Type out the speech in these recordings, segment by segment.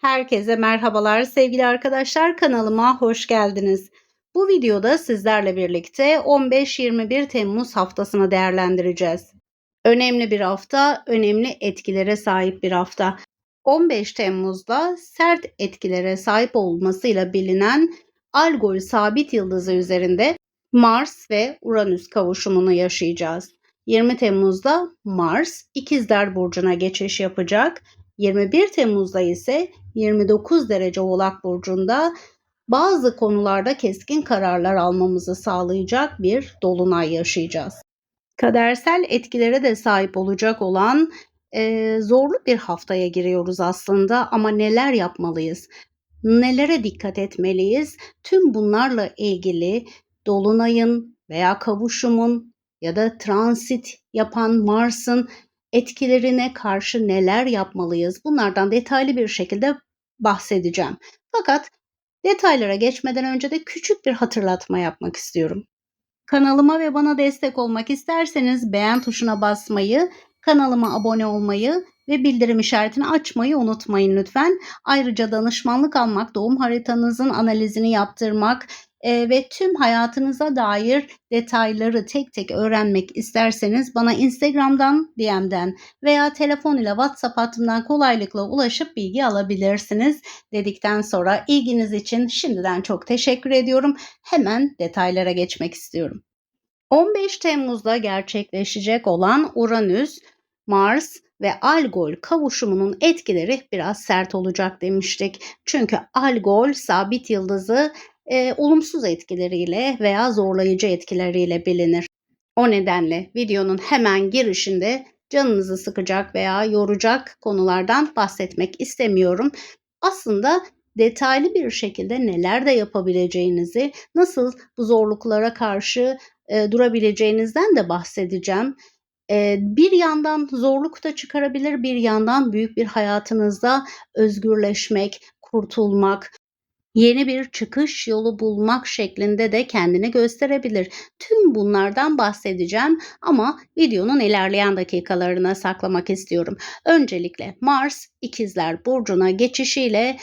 Herkese merhabalar sevgili arkadaşlar kanalıma hoş geldiniz. Bu videoda sizlerle birlikte 15-21 Temmuz haftasını değerlendireceğiz. Önemli bir hafta, önemli etkilere sahip bir hafta. 15 Temmuz'da sert etkilere sahip olmasıyla bilinen Algol sabit yıldızı üzerinde Mars ve Uranüs kavuşumunu yaşayacağız. 20 Temmuz'da Mars İkizler Burcu'na geçiş yapacak. 21 Temmuz'da ise 29 derece Oğlak Burcu'nda bazı konularda keskin kararlar almamızı sağlayacak bir dolunay yaşayacağız. Kadersel etkilere de sahip olacak olan e, zorlu bir haftaya giriyoruz aslında ama neler yapmalıyız? Nelere dikkat etmeliyiz? Tüm bunlarla ilgili dolunayın veya kavuşumun ya da transit yapan Mars'ın etkilerine karşı neler yapmalıyız? Bunlardan detaylı bir şekilde bahsedeceğim. Fakat detaylara geçmeden önce de küçük bir hatırlatma yapmak istiyorum. Kanalıma ve bana destek olmak isterseniz beğen tuşuna basmayı, kanalıma abone olmayı ve bildirim işaretini açmayı unutmayın lütfen. Ayrıca danışmanlık almak, doğum haritanızın analizini yaptırmak, e, ve tüm hayatınıza dair detayları tek tek öğrenmek isterseniz bana Instagram'dan, DM'den veya telefon ile WhatsApp hattından kolaylıkla ulaşıp bilgi alabilirsiniz. Dedikten sonra ilginiz için şimdiden çok teşekkür ediyorum. Hemen detaylara geçmek istiyorum. 15 Temmuz'da gerçekleşecek olan Uranüs, Mars ve Algol kavuşumunun etkileri biraz sert olacak demiştik. Çünkü Algol sabit yıldızı e, olumsuz etkileriyle veya zorlayıcı etkileriyle bilinir. O nedenle videonun hemen girişinde canınızı sıkacak veya yoracak konulardan bahsetmek istemiyorum. Aslında detaylı bir şekilde neler de yapabileceğinizi, nasıl bu zorluklara karşı e, durabileceğinizden de bahsedeceğim. E, bir yandan zorluk da çıkarabilir, bir yandan büyük bir hayatınızda özgürleşmek, kurtulmak, yeni bir çıkış yolu bulmak şeklinde de kendini gösterebilir. Tüm bunlardan bahsedeceğim ama videonun ilerleyen dakikalarına saklamak istiyorum. Öncelikle Mars İkizler burcuna geçişiyle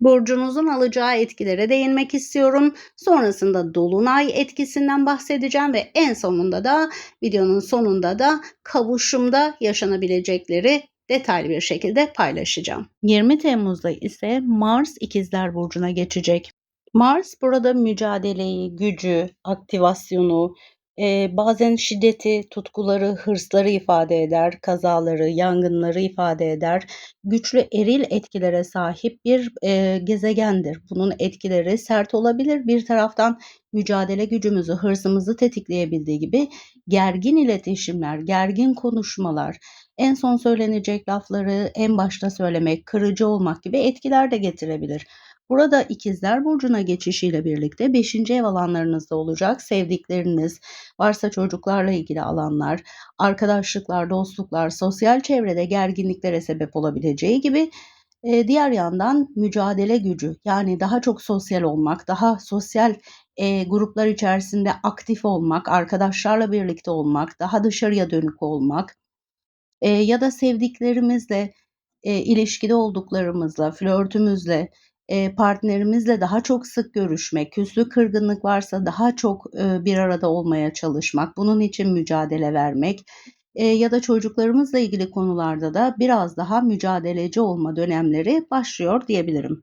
burcunuzun alacağı etkilere değinmek istiyorum. Sonrasında dolunay etkisinden bahsedeceğim ve en sonunda da videonun sonunda da kavuşumda yaşanabilecekleri detaylı bir şekilde paylaşacağım. 20 Temmuz'da ise Mars İkizler Burcu'na geçecek. Mars burada mücadeleyi, gücü, aktivasyonu, e, bazen şiddeti, tutkuları, hırsları ifade eder, kazaları, yangınları ifade eder. Güçlü eril etkilere sahip bir e, gezegendir. Bunun etkileri sert olabilir. Bir taraftan mücadele gücümüzü, hırsımızı tetikleyebildiği gibi gergin iletişimler, gergin konuşmalar, en son söylenecek lafları en başta söylemek, kırıcı olmak gibi etkiler de getirebilir. Burada ikizler burcuna geçişiyle birlikte 5. ev alanlarınızda olacak sevdikleriniz, varsa çocuklarla ilgili alanlar, arkadaşlıklar, dostluklar, sosyal çevrede gerginliklere sebep olabileceği gibi e, diğer yandan mücadele gücü yani daha çok sosyal olmak, daha sosyal e, gruplar içerisinde aktif olmak, arkadaşlarla birlikte olmak, daha dışarıya dönük olmak, e, ya da sevdiklerimizle, e, ilişkide olduklarımızla, flörtümüzle, e, partnerimizle daha çok sık görüşmek, küslük kırgınlık varsa daha çok e, bir arada olmaya çalışmak, bunun için mücadele vermek e, ya da çocuklarımızla ilgili konularda da biraz daha mücadeleci olma dönemleri başlıyor diyebilirim.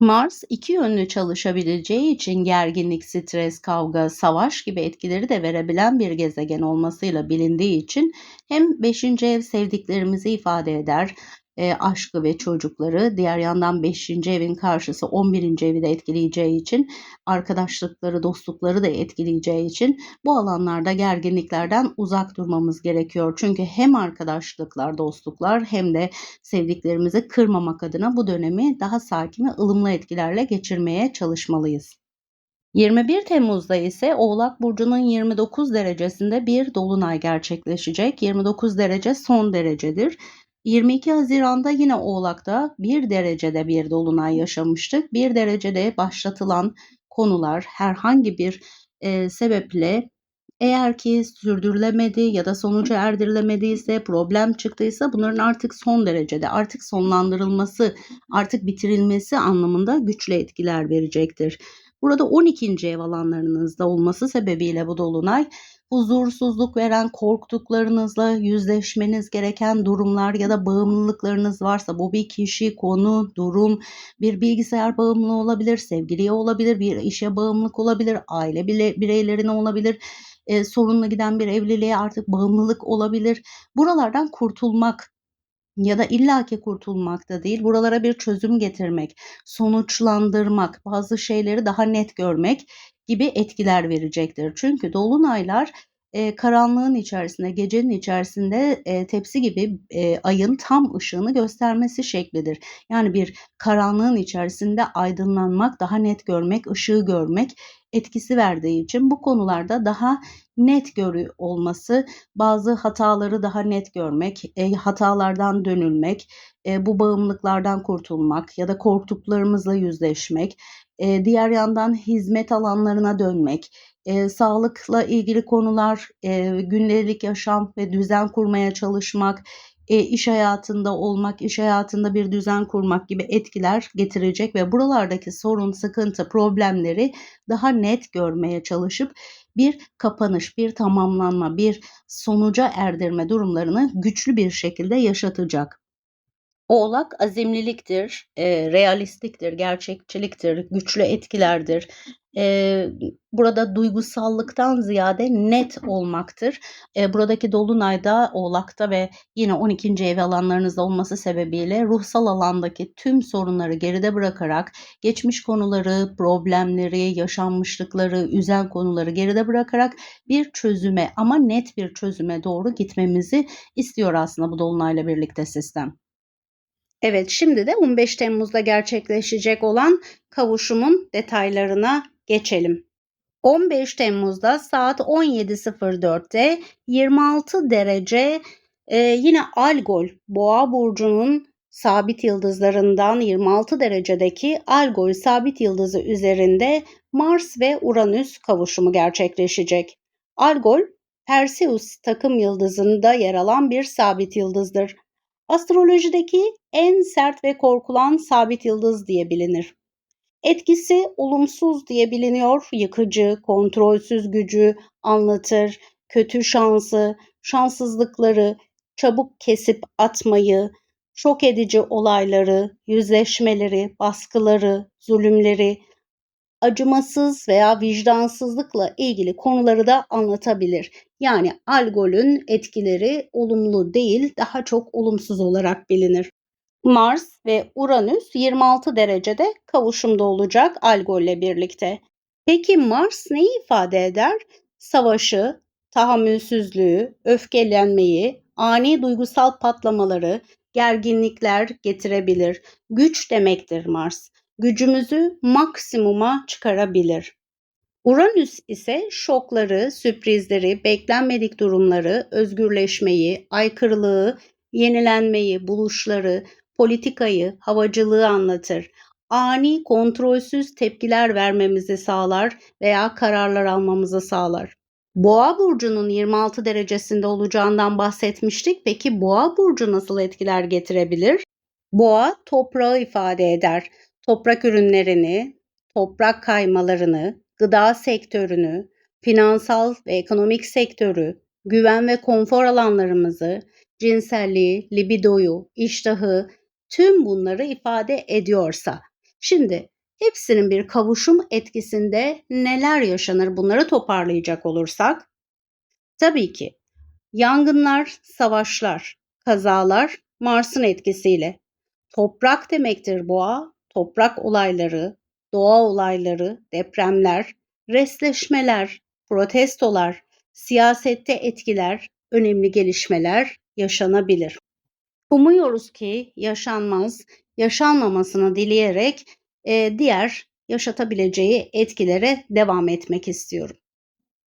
Mars iki yönlü çalışabileceği için gerginlik, stres, kavga, savaş gibi etkileri de verebilen bir gezegen olmasıyla bilindiği için hem 5. ev sevdiklerimizi ifade eder, e, aşkı ve çocukları. Diğer yandan 5. evin karşısı 11. evi de etkileyeceği için arkadaşlıkları, dostlukları da etkileyeceği için bu alanlarda gerginliklerden uzak durmamız gerekiyor. Çünkü hem arkadaşlıklar, dostluklar hem de sevdiklerimizi kırmamak adına bu dönemi daha sakin ve ılımlı etkilerle geçirmeye çalışmalıyız. 21 Temmuz'da ise Oğlak Burcu'nun 29 derecesinde bir dolunay gerçekleşecek. 29 derece son derecedir. 22 Haziran'da yine Oğlak'ta bir derecede bir dolunay yaşamıştık. Bir derecede başlatılan konular herhangi bir e, sebeple Eğer ki sürdürülemedi ya da sonuca erdirilemediyse, problem çıktıysa bunların artık son derecede artık sonlandırılması, artık bitirilmesi anlamında güçlü etkiler verecektir. Burada 12. ev alanlarınızda olması sebebiyle bu dolunay huzursuzluk veren korktuklarınızla yüzleşmeniz gereken durumlar ya da bağımlılıklarınız varsa bu bir kişi, konu, durum, bir bilgisayar bağımlılığı olabilir, sevgiliye olabilir, bir işe bağımlılık olabilir, aile bireylerine olabilir, e, sorunla giden bir evliliğe artık bağımlılık olabilir. Buralardan kurtulmak ya da illaki kurtulmak da değil, buralara bir çözüm getirmek, sonuçlandırmak, bazı şeyleri daha net görmek gibi etkiler verecektir. Çünkü dolunaylar e, karanlığın içerisinde, gecenin içerisinde e, tepsi gibi e, ayın tam ışığını göstermesi şeklidir. Yani bir karanlığın içerisinde aydınlanmak, daha net görmek, ışığı görmek etkisi verdiği için bu konularda daha net görü olması, bazı hataları daha net görmek, e, hatalardan dönülmek, e, bu bağımlılıklardan kurtulmak ya da korktuklarımızla yüzleşmek, e, diğer yandan hizmet alanlarına dönmek, e, sağlıkla ilgili konular, e, gündelik yaşam ve düzen kurmaya çalışmak, e, iş hayatında olmak, iş hayatında bir düzen kurmak gibi etkiler getirecek ve buralardaki sorun, sıkıntı, problemleri daha net görmeye çalışıp bir kapanış, bir tamamlanma, bir sonuca erdirme durumlarını güçlü bir şekilde yaşatacak. Oğlak azimliliktir, e, realistliktir, gerçekçiliktir, güçlü etkilerdir. E, burada duygusallıktan ziyade net olmaktır. E, buradaki dolunayda Oğlak'ta ve yine 12. ev alanlarınızda olması sebebiyle ruhsal alandaki tüm sorunları geride bırakarak geçmiş konuları, problemleri, yaşanmışlıkları, üzen konuları geride bırakarak bir çözüme ama net bir çözüme doğru gitmemizi istiyor aslında bu dolunayla birlikte sistem. Evet şimdi de 15 Temmuz'da gerçekleşecek olan kavuşumun detaylarına geçelim. 15 Temmuz'da saat 17.04'te 26 derece e, yine Algol Boğa burcunun sabit yıldızlarından 26 derecedeki Algol sabit yıldızı üzerinde Mars ve Uranüs kavuşumu gerçekleşecek. Algol Perseus takım yıldızında yer alan bir sabit yıldızdır. Astrolojideki en sert ve korkulan sabit yıldız diye bilinir. Etkisi olumsuz diye biliniyor. Yıkıcı, kontrolsüz gücü anlatır, kötü şansı, şanssızlıkları, çabuk kesip atmayı, şok edici olayları, yüzleşmeleri, baskıları, zulümleri, acımasız veya vicdansızlıkla ilgili konuları da anlatabilir. Yani alkolün etkileri olumlu değil, daha çok olumsuz olarak bilinir. Mars ve Uranüs 26 derecede kavuşumda olacak alkolle birlikte. Peki Mars neyi ifade eder? Savaşı, tahammülsüzlüğü, öfkelenmeyi, ani duygusal patlamaları, gerginlikler getirebilir. Güç demektir Mars. Gücümüzü maksimuma çıkarabilir. Uranüs ise şokları, sürprizleri, beklenmedik durumları, özgürleşmeyi, aykırılığı, yenilenmeyi, buluşları, politikayı, havacılığı anlatır. Ani, kontrolsüz tepkiler vermemizi sağlar veya kararlar almamızı sağlar. Boğa burcunun 26 derecesinde olacağından bahsetmiştik. Peki Boğa burcu nasıl etkiler getirebilir? Boğa toprağı ifade eder. Toprak ürünlerini, toprak kaymalarını, gıda sektörünü, finansal ve ekonomik sektörü, güven ve konfor alanlarımızı, cinselliği, libidoyu, iştahı, tüm bunları ifade ediyorsa. Şimdi hepsinin bir kavuşum etkisinde neler yaşanır bunları toparlayacak olursak. Tabii ki yangınlar, savaşlar, kazalar Mars'ın etkisiyle. Toprak demektir boğa, toprak olayları, doğa olayları, depremler, resleşmeler, protestolar, siyasette etkiler, önemli gelişmeler yaşanabilir. Umuyoruz ki yaşanmaz, yaşanmamasını dileyerek e, diğer yaşatabileceği etkilere devam etmek istiyorum.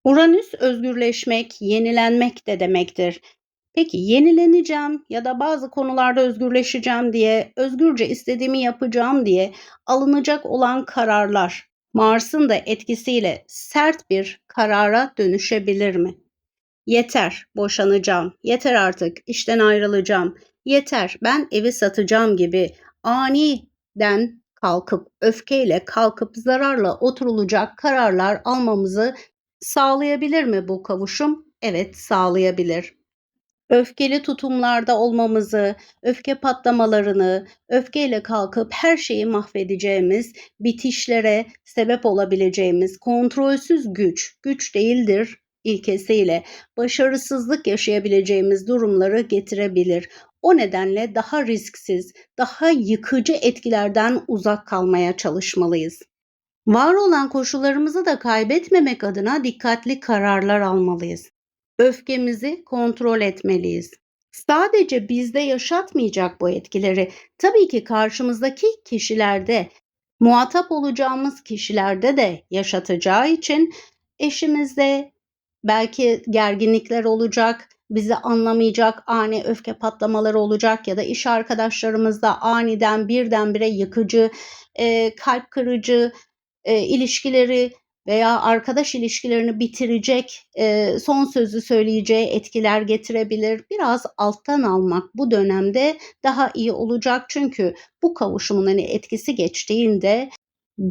Uranüs özgürleşmek, yenilenmek de demektir. Peki yenileneceğim ya da bazı konularda özgürleşeceğim diye, özgürce istediğimi yapacağım diye alınacak olan kararlar Mars'ın da etkisiyle sert bir karara dönüşebilir mi? Yeter, boşanacağım. Yeter artık, işten ayrılacağım. Yeter, ben evi satacağım gibi aniden kalkıp öfkeyle kalkıp zararla oturulacak kararlar almamızı sağlayabilir mi bu kavuşum? Evet, sağlayabilir. Öfkeli tutumlarda olmamızı, öfke patlamalarını, öfkeyle kalkıp her şeyi mahvedeceğimiz, bitişlere sebep olabileceğimiz kontrolsüz güç, güç değildir ilkesiyle başarısızlık yaşayabileceğimiz durumları getirebilir. O nedenle daha risksiz, daha yıkıcı etkilerden uzak kalmaya çalışmalıyız. Var olan koşullarımızı da kaybetmemek adına dikkatli kararlar almalıyız. Öfkemizi kontrol etmeliyiz. Sadece bizde yaşatmayacak bu etkileri. Tabii ki karşımızdaki kişilerde, muhatap olacağımız kişilerde de yaşatacağı için eşimizde belki gerginlikler olacak, bizi anlamayacak ani öfke patlamaları olacak ya da iş arkadaşlarımızda aniden birdenbire yıkıcı, e, kalp kırıcı e, ilişkileri veya arkadaş ilişkilerini bitirecek, e, son sözü söyleyeceği etkiler getirebilir. Biraz alttan almak bu dönemde daha iyi olacak çünkü bu kavuşumun hani etkisi geçtiğinde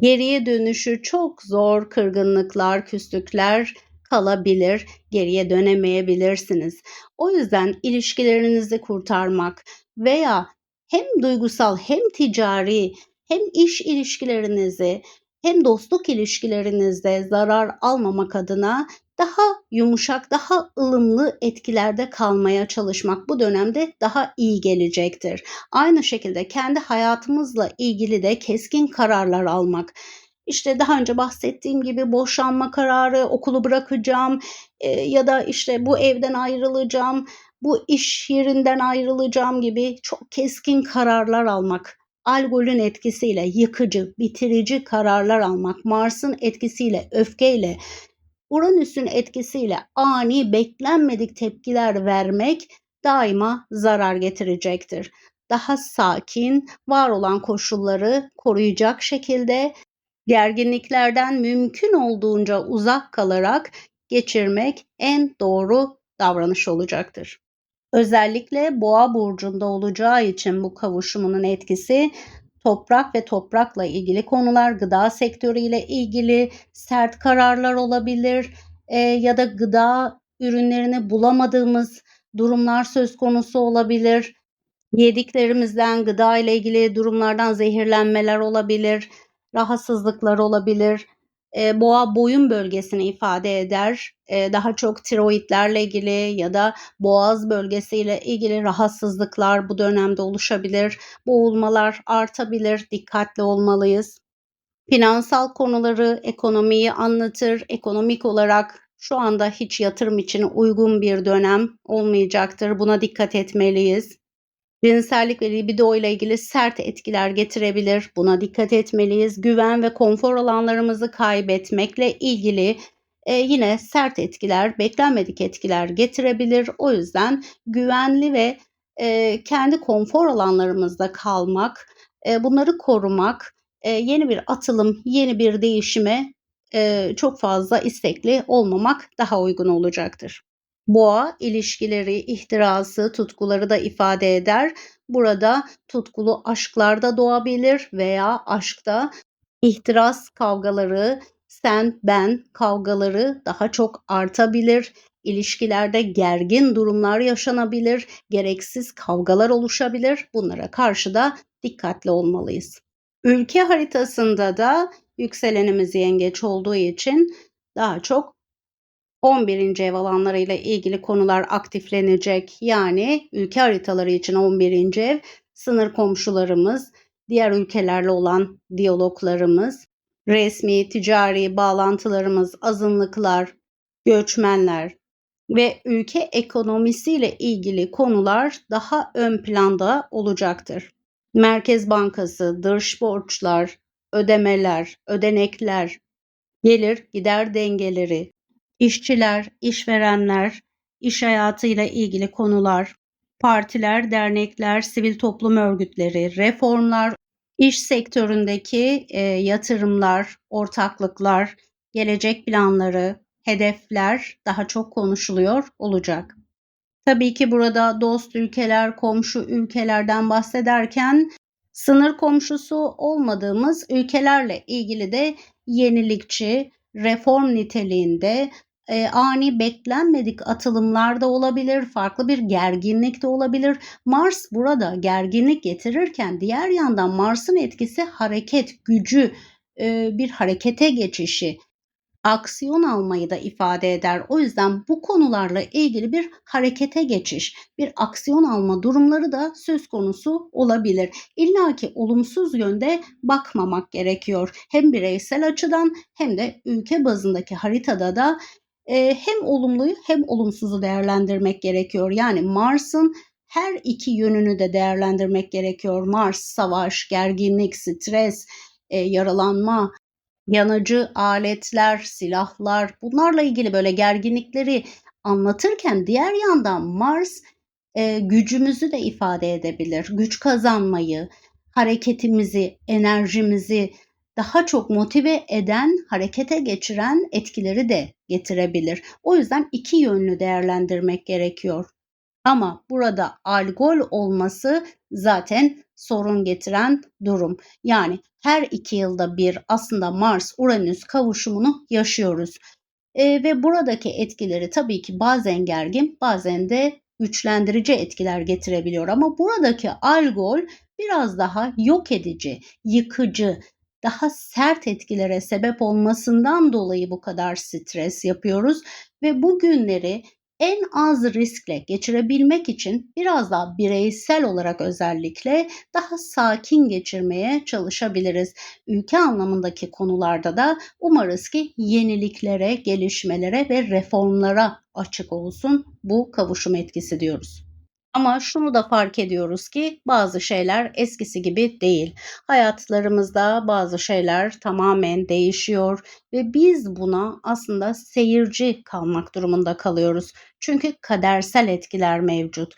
geriye dönüşü çok zor kırgınlıklar, küslükler kalabilir, geriye dönemeyebilirsiniz. O yüzden ilişkilerinizi kurtarmak veya hem duygusal hem ticari hem iş ilişkilerinizi hem dostluk ilişkilerinizde zarar almamak adına daha yumuşak, daha ılımlı etkilerde kalmaya çalışmak bu dönemde daha iyi gelecektir. Aynı şekilde kendi hayatımızla ilgili de keskin kararlar almak. İşte daha önce bahsettiğim gibi boşanma kararı, okulu bırakacağım e, ya da işte bu evden ayrılacağım, bu iş yerinden ayrılacağım gibi çok keskin kararlar almak algolün etkisiyle yıkıcı, bitirici kararlar almak, Mars'ın etkisiyle, öfkeyle, Uranüs'ün etkisiyle ani, beklenmedik tepkiler vermek daima zarar getirecektir. Daha sakin, var olan koşulları koruyacak şekilde gerginliklerden mümkün olduğunca uzak kalarak geçirmek en doğru davranış olacaktır. Özellikle boğa burcunda olacağı için bu kavuşumunun etkisi toprak ve toprakla ilgili konular, gıda sektörüyle ilgili sert kararlar olabilir e, ya da gıda ürünlerini bulamadığımız durumlar söz konusu olabilir. Yediklerimizden gıda ile ilgili durumlardan zehirlenmeler olabilir, rahatsızlıklar olabilir. E, boğa boyun bölgesini ifade eder. E, daha çok tiroidlerle ilgili ya da boğaz bölgesiyle ilgili rahatsızlıklar bu dönemde oluşabilir. Boğulmalar artabilir. Dikkatli olmalıyız. Finansal konuları, ekonomiyi anlatır. Ekonomik olarak şu anda hiç yatırım için uygun bir dönem olmayacaktır. Buna dikkat etmeliyiz. Cinsellik ve libido ile ilgili sert etkiler getirebilir. Buna dikkat etmeliyiz. Güven ve konfor alanlarımızı kaybetmekle ilgili e, yine sert etkiler, beklenmedik etkiler getirebilir. O yüzden güvenli ve e, kendi konfor alanlarımızda kalmak, e, bunları korumak, e, yeni bir atılım, yeni bir değişime e, çok fazla istekli olmamak daha uygun olacaktır. Boğa ilişkileri, ihtirası, tutkuları da ifade eder. Burada tutkulu aşklarda doğabilir veya aşkta ihtiras kavgaları, sen ben kavgaları daha çok artabilir. İlişkilerde gergin durumlar yaşanabilir, gereksiz kavgalar oluşabilir. Bunlara karşı da dikkatli olmalıyız. Ülke haritasında da yükselenimiz yengeç olduğu için daha çok 11. ev alanlarıyla ilgili konular aktiflenecek. Yani ülke haritaları için 11. ev, sınır komşularımız, diğer ülkelerle olan diyaloglarımız, resmi, ticari bağlantılarımız, azınlıklar, göçmenler ve ülke ekonomisiyle ilgili konular daha ön planda olacaktır. Merkez Bankası, dış borçlar, ödemeler, ödenekler, gelir gider dengeleri, işçiler, işverenler, iş hayatıyla ilgili konular, partiler, dernekler, sivil toplum örgütleri, reformlar, İş sektöründeki e, yatırımlar, ortaklıklar, gelecek planları, hedefler daha çok konuşuluyor olacak. Tabii ki burada dost ülkeler, komşu ülkelerden bahsederken sınır komşusu olmadığımız ülkelerle ilgili de yenilikçi, reform niteliğinde e, ani beklenmedik atılımlar da olabilir, farklı bir gerginlik de olabilir. Mars burada gerginlik getirirken diğer yandan Mars'ın etkisi hareket, gücü, e, bir harekete geçişi, aksiyon almayı da ifade eder. O yüzden bu konularla ilgili bir harekete geçiş, bir aksiyon alma durumları da söz konusu olabilir. İlla ki olumsuz yönde bakmamak gerekiyor. Hem bireysel açıdan hem de ülke bazındaki haritada da hem olumluyu hem olumsuzu değerlendirmek gerekiyor. Yani Mars'ın her iki yönünü de değerlendirmek gerekiyor. Mars, savaş, gerginlik, stres, yaralanma, yanıcı aletler, silahlar bunlarla ilgili böyle gerginlikleri anlatırken diğer yandan Mars e, gücümüzü de ifade edebilir. Güç kazanmayı, hareketimizi, enerjimizi daha çok motive eden, harekete geçiren etkileri de getirebilir. O yüzden iki yönlü değerlendirmek gerekiyor. Ama burada algol olması zaten sorun getiren durum. Yani her iki yılda bir aslında Mars-Uranüs kavuşumunu yaşıyoruz. E, ve buradaki etkileri tabii ki bazen gergin bazen de güçlendirici etkiler getirebiliyor. Ama buradaki algol biraz daha yok edici, yıkıcı, daha sert etkilere sebep olmasından dolayı bu kadar stres yapıyoruz ve bu günleri en az riskle geçirebilmek için biraz daha bireysel olarak özellikle daha sakin geçirmeye çalışabiliriz. Ülke anlamındaki konularda da umarız ki yeniliklere, gelişmelere ve reformlara açık olsun bu kavuşum etkisi diyoruz. Ama şunu da fark ediyoruz ki bazı şeyler eskisi gibi değil. Hayatlarımızda bazı şeyler tamamen değişiyor ve biz buna aslında seyirci kalmak durumunda kalıyoruz. Çünkü kadersel etkiler mevcut.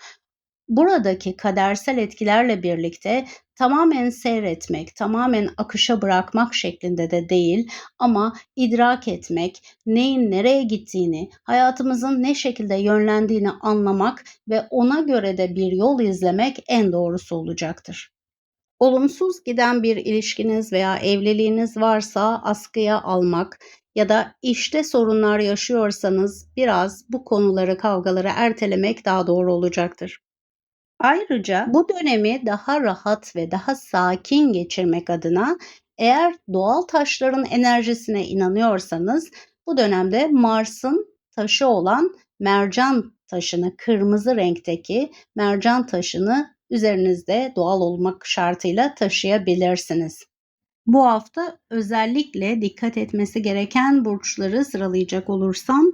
Buradaki kadersel etkilerle birlikte tamamen seyretmek, tamamen akışa bırakmak şeklinde de değil ama idrak etmek, neyin nereye gittiğini, hayatımızın ne şekilde yönlendiğini anlamak ve ona göre de bir yol izlemek en doğrusu olacaktır. Olumsuz giden bir ilişkiniz veya evliliğiniz varsa askıya almak ya da işte sorunlar yaşıyorsanız biraz bu konuları, kavgaları ertelemek daha doğru olacaktır. Ayrıca bu dönemi daha rahat ve daha sakin geçirmek adına eğer doğal taşların enerjisine inanıyorsanız bu dönemde Mars'ın taşı olan mercan taşını, kırmızı renkteki mercan taşını üzerinizde doğal olmak şartıyla taşıyabilirsiniz. Bu hafta özellikle dikkat etmesi gereken burçları sıralayacak olursam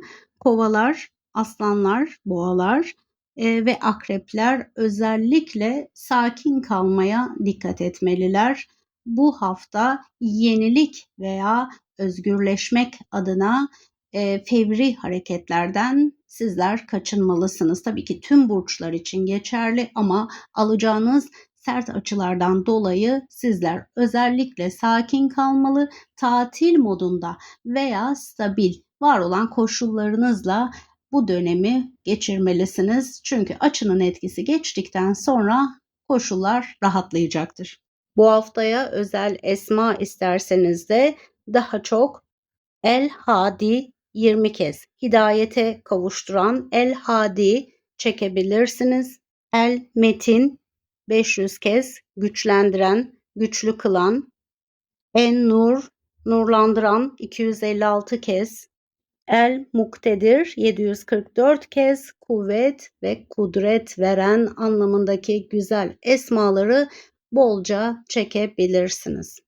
kovalar, aslanlar, boğalar, e, ve akrepler özellikle sakin kalmaya dikkat etmeliler. Bu hafta yenilik veya özgürleşmek adına e, fevri hareketlerden sizler kaçınmalısınız. Tabii ki tüm burçlar için geçerli ama alacağınız sert açılardan dolayı sizler özellikle sakin kalmalı, tatil modunda veya stabil var olan koşullarınızla bu dönemi geçirmelisiniz. Çünkü açının etkisi geçtikten sonra koşullar rahatlayacaktır. Bu haftaya özel esma isterseniz de daha çok El Hadi 20 kez hidayete kavuşturan El Hadi çekebilirsiniz. El Metin 500 kez güçlendiren, güçlü kılan. En Nur nurlandıran 256 kez El muktedir 744 kez kuvvet ve kudret veren anlamındaki güzel esmaları bolca çekebilirsiniz.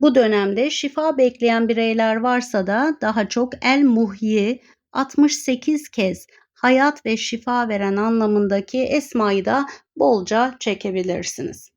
Bu dönemde şifa bekleyen bireyler varsa da daha çok El Muhyi 68 kez hayat ve şifa veren anlamındaki esmayı da bolca çekebilirsiniz.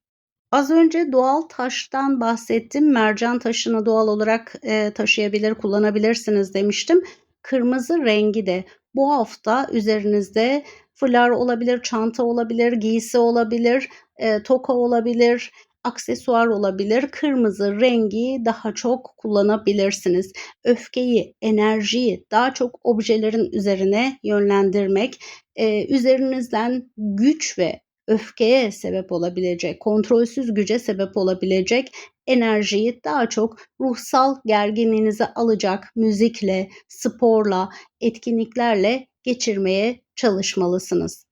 Az önce doğal taştan bahsettim. Mercan taşını doğal olarak e, taşıyabilir, kullanabilirsiniz demiştim. Kırmızı rengi de bu hafta üzerinizde fular olabilir, çanta olabilir, giysi olabilir, e, toka olabilir, aksesuar olabilir. Kırmızı rengi daha çok kullanabilirsiniz. Öfkeyi, enerjiyi daha çok objelerin üzerine yönlendirmek, e, üzerinizden güç ve öfkeye sebep olabilecek, kontrolsüz güce sebep olabilecek enerjiyi daha çok ruhsal gerginliğinizi alacak müzikle, sporla, etkinliklerle geçirmeye çalışmalısınız.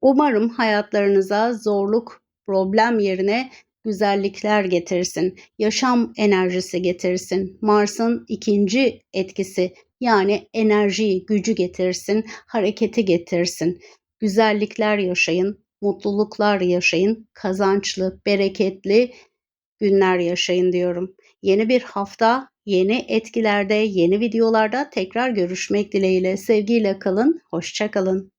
Umarım hayatlarınıza zorluk, problem yerine güzellikler getirsin. Yaşam enerjisi getirsin. Mars'ın ikinci etkisi yani enerjiyi, gücü getirsin, hareketi getirsin. Güzellikler yaşayın, mutluluklar yaşayın, kazançlı, bereketli günler yaşayın diyorum. Yeni bir hafta, yeni etkilerde, yeni videolarda tekrar görüşmek dileğiyle. Sevgiyle kalın, hoşça kalın.